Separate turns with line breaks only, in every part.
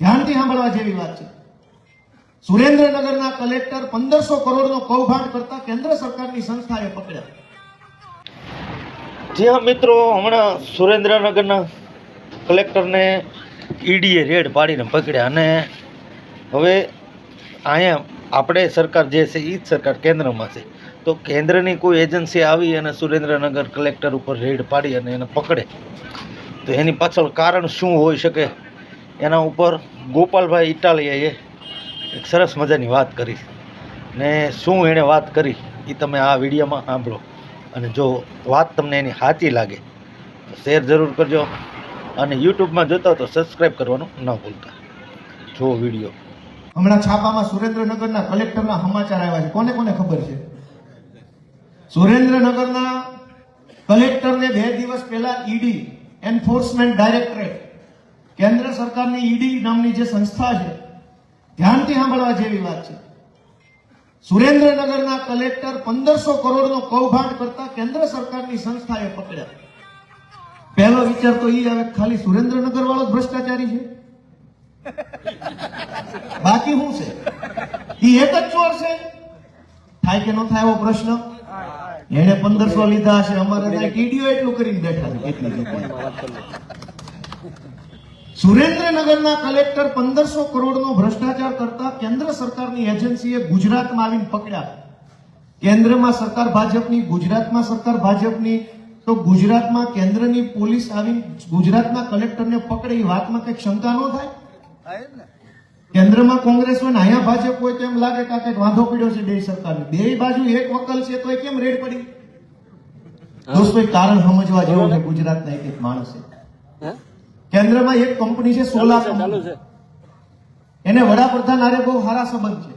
ધ્યાનથી સાંભળવા જેવી વાત છે. સુરેન્દ્રનગરના કલેક્ટર પંદરસો કરોડનો કૌભાંડ કરતા કેન્દ્ર સરકારની સંસ્થાએ પકડ્યા.
જે મિત્રો, હમણાં સુરેન્દ્રનગરના કલેક્ટરને ઈડીએ રેડ પાડીને પકડ્યા અને હવે અહીંયા આપણે સરકાર જે છે એ જ સરકાર કેન્દ્રમાં છે. તો કેન્દ્રની કોઈ એજન્સી આવી અને સુરેન્દ્રનગર કલેક્ટર ઉપર રેડ પાડી અને એને પકડે. તો એની પાછળ કારણ શું હોઈ શકે? એના ઉપર ગોપાલભાઈ ઇટાલિયાએ એક સરસ મજાની વાત કરી ને શું એણે વાત કરી એ તમે આ વિડીયોમાં સાંભળો. અને જો વાત તમને એની સાચી લાગે, તો શેર જરૂર કરજો અને યુટ્યુબમાં જોતા તો સબસ્ક્રાઈબ કરવાનું ન ભૂલતા. જો વીડિયો.
હમણાં છાપામાં સુરેન્દ્રનગરના કલેક્ટરના સમાચાર આવ્યા છે. કોને કોને ખબર છે? સુરેન્દ્રનગરના કલેક્ટરને બે દિવસ પહેલા ઈડી, એન્ફોર્સમેન્ટ ડાયરેક્ટરેટ કેન્દ્ર સરકારની ઈડી નામની જે સંસ્થા છે, ધ્યાનથી સાંભળવા જેવી વાત છે. સુરેન્દ્રનગરના કલેક્ટર પંદરસો કરોડનો કૌભાંડ કરતા કેન્દ્ર સરકારની સંસ્થાએ પકડ્યા. પહેલો વિચાર તો એ આવે ખાલી સુરેન્દ્રનગર વાળો જ ભ્રષ્ટાચારી છે. બાકી શું છે? એ એક જ ચોર છે. થાય કે ન થાય એવો પ્રશ્ન? એને પંદરસો લીધા હશે. અમારે ત્યાં કીડીઓ એટલું કરીને બેઠા છે. લોકોએ. સુરેન્દ્રનગરના કલેક્ટર પંદરસો કરોડનો ભ્રષ્ટાચાર કરતા કેન્દ્ર સરકારની એજન્સીએ ગુજરાતમાં આવીને પકડ્યા. કેન્દ્રમાં સરકાર ભાજપની, ગુજરાતમાં સરકાર ભાજપની, તો ગુજરાતમાં કેન્દ્રની પોલીસ આવીને ગુજરાતના કલેક્ટરને પકડે એ વાતમાં કંઈક શંકા ન થાય? કેન્દ્રમાં કોંગ્રેસ હોય ને અહીંયા ભાજપ હોય તો એમ લાગે કે કંઈક વાંધો પડ્યો છે બે સરકારને. બે બાજુ એક વકલ છે તો કેમ રેડ પડી? દોસ્તો કારણ સમજવા જેવું છે ગુજરાતના એક એક માણસે. કેન્દ્રમાં એક કંપની છે સોલાર કંપની. એને વડાપ્રધાન આરે બહુ સારા સંબંધ છે.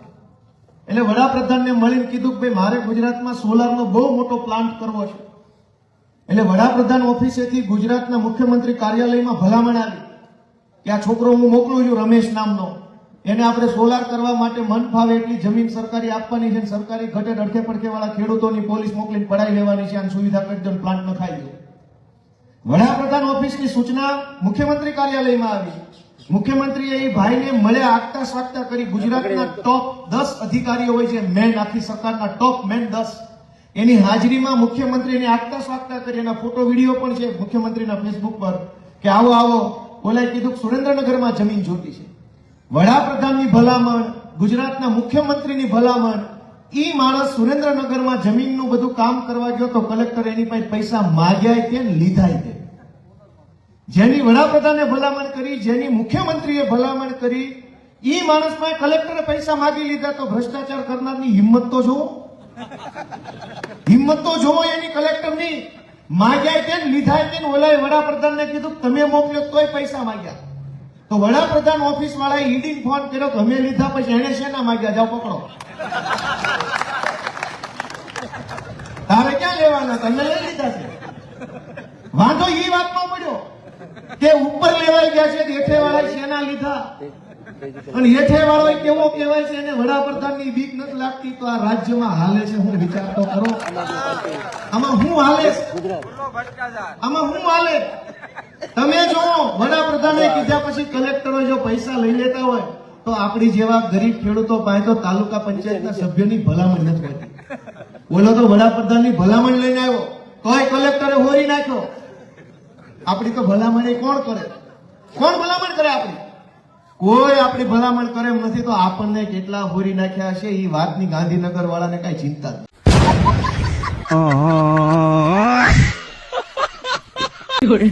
એટલે વડાપ્રધાનને મળીને કીધું કે ભાઈ મારે ગુજરાતમાં સોલારનો બહુ મોટો પ્લાન્ટ કરવો છે. એટલે વડાપ્રધાન ઓફિસેથી ગુજરાતના મુખ્યમંત્રી કાર્યાલયમાં ભલામણ આવી કે આ છોકરો હું મોકલું છું રમેશ નામનો. એને આપણે સોલાર કરવા માટે મન ફાવે એટલી જમીન સરકારી આપવાની છે સરકારી ઘટે અડખે પડખે વાળા ખેડૂતોની પોલીસ મોકલીને પડાઈ લેવાની છે અને સુવિધા કરી દો પ્લાન્ટ ન ખાઈ દો વડાપ્રધાન ઓફિસની સૂચના મુખ્યમંત્રી કાર્યાલયમાં આવી. મુખ્યમંત્રીએ એ ભાઈને મળ્યા આગતા સ્વાગતા કરી ગુજરાતના ટોપ દસ અધિકારીઓ હોય છે મેન આખી સરકારના ટોપ મેન દસ. એની હાજરીમાં મુખ્યમંત્રીને આગતા સ્વાગતા કરી એના ફોટો વીડિયો પણ છે મુખ્યમંત્રીના ફેસબુક પર કે આવો આવો ઓલાએ કીધું કે સુરેન્દ્રનગરમાં જમીન જોતી છે. વડાપ્રધાનની ભલામણ ગુજરાતના મુખ્યમંત્રીની ભલામણ ઈ માણસ સુરેન્દ્રનગરમાં જમીનનું બધું કામ કરવા ગયો તો કલેક્ટર એની પાસે પૈસા માગ્યા કે લીધાય કે જેની વડાપ્રધાને ભલામણ કરી, જેની મુખ્યમંત્રીએ ભલામણ કરી, ઈ માણસ પાસે કલેક્ટરે પૈસા માગી લીધા તો ભ્રષ્ટાચાર કરનારની હિંમત તો જોવો. હિંમત તો જોવો એની કલેક્ટરની. માગ્યા તેમ લીધા તેમ ઓલાએ વડાપ્રધાનને કીધું, તમે મોકલ્યો તોય પૈસા માગ્યા. તો વડાપ્રધાન ઓફિસ વાળાએ ઈડી ફોન કર્યો કે અમે લીધા પછી એને શેના માગ્યા? જાઓ પકડો. તારે ક્યાં લેવાના? તમે લઈ લીધા છે. વાંધો એ વાતમાં પડ્યો કે ઉપર લેવાઈ ગયા છે હેઠે વાળા શેના લીધા? અને હેઠે વાળો કેવો કહેવાય છે એને વડાપ્રધાનની બીક નથી લાગતી? તો આ રાજ્યમાં હાલે છે હું વિચાર તો કરો. આમાં હું હાલે? આમાં હું હાલે? તમે જો વડાપ્રધાને કીધા પછી કલેક્ટરો જો પૈસા લઈ લેતા હોય, તો આપણી જેવા ગરીબ ખેડૂતો પાસે તો તાલુકા પંચાયતના સભ્યોની ભલામણ નથી હોતી. બોલો તો વડાપ્રધાનની ભલામણ લઈને આવ્યો. તોય કલેક્ટરે હોરી નાખ્યો. આપણી તો ભલામણ કોણ કરે? કોણ ભલામણ કરે આપણી? કોઈ આપણી ભલામણ કરે નથી, તો આપણને કેટલા હોરી નાખ્યા હશે? એ વાતની ગાંધીનગર વાળાને કઈ ચિંતા નથી. 有人。